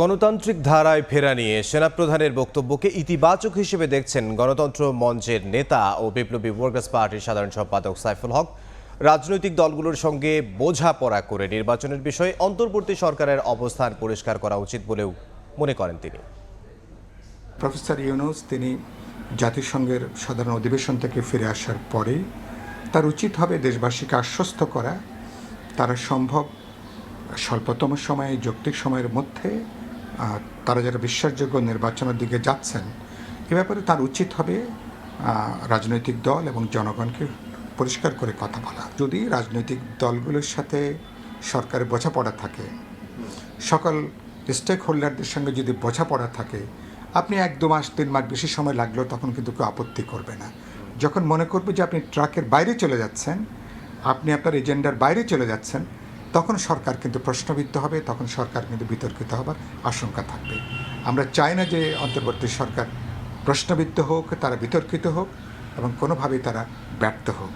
গণতান্ত্রিক ধারায় ফেরা নিয়ে সেনাপ্রধানের বক্তব্যকে ইতিবাচক হিসেবে দেখছেন গণতন্ত্র মঞ্চের নেতা ও বিপ্লবী ওয়ার্কার্স পার্টির সাধারণ সম্পাদক সাইফুল হক। রাজনৈতিক দলগুলোর সঙ্গে বোঝাপড়া করে নির্বাচনের বিষয়ে অন্তর্বর্তী সরকারের অবস্থান পরিষ্কার করা উচিত বলেও মনে করেন তিনি। প্রফেসর ইউনুস, তিনি জাতিসংঘের সাধারণ অধিবেশন থেকে ফিরে আসার পরে তার উচিত হবে দেশবাসীকে আশ্বস্ত করা। তারা সম্ভব স্বল্পতম সময়ে, যৌক্তিক সময়ের মধ্যে তারা যারা বিশ্বাসযোগ্য নির্বাচনের দিকে যাচ্ছেন, এ ব্যাপারে তার উচিত হবে রাজনৈতিক দল এবং জনগণকে পরিষ্কার করে কথা বলা। যদি রাজনৈতিক দলগুলোর সাথে সরকারের বোঝাপড়া থাকে, সকল স্টেক হোল্ডারদের সঙ্গে যদি বোঝাপড়া থাকে, আপনি এক দু মাস, তিন মাস বেশি সময় লাগলেও তখন কিন্তু কেউ আপত্তি করবে না। যখন মনে করবে যে আপনি ট্রাকের বাইরে চলে যাচ্ছেন, আপনি আপনার এজেন্ডার বাইরে চলে যাচ্ছেন তখন সরকার কিন্তু প্রশ্নবিদ্ধ হবে, তখন সরকার কিন্তু বিতর্কিত হবার আশঙ্কা থাকবে। আমরা চাই না যে অন্তর্বর্তী সরকার প্রশ্নবিদ্ধ হোক, তারা বিতর্কিত হোক এবং কোনোভাবেই তারা ব্যর্থ হোক।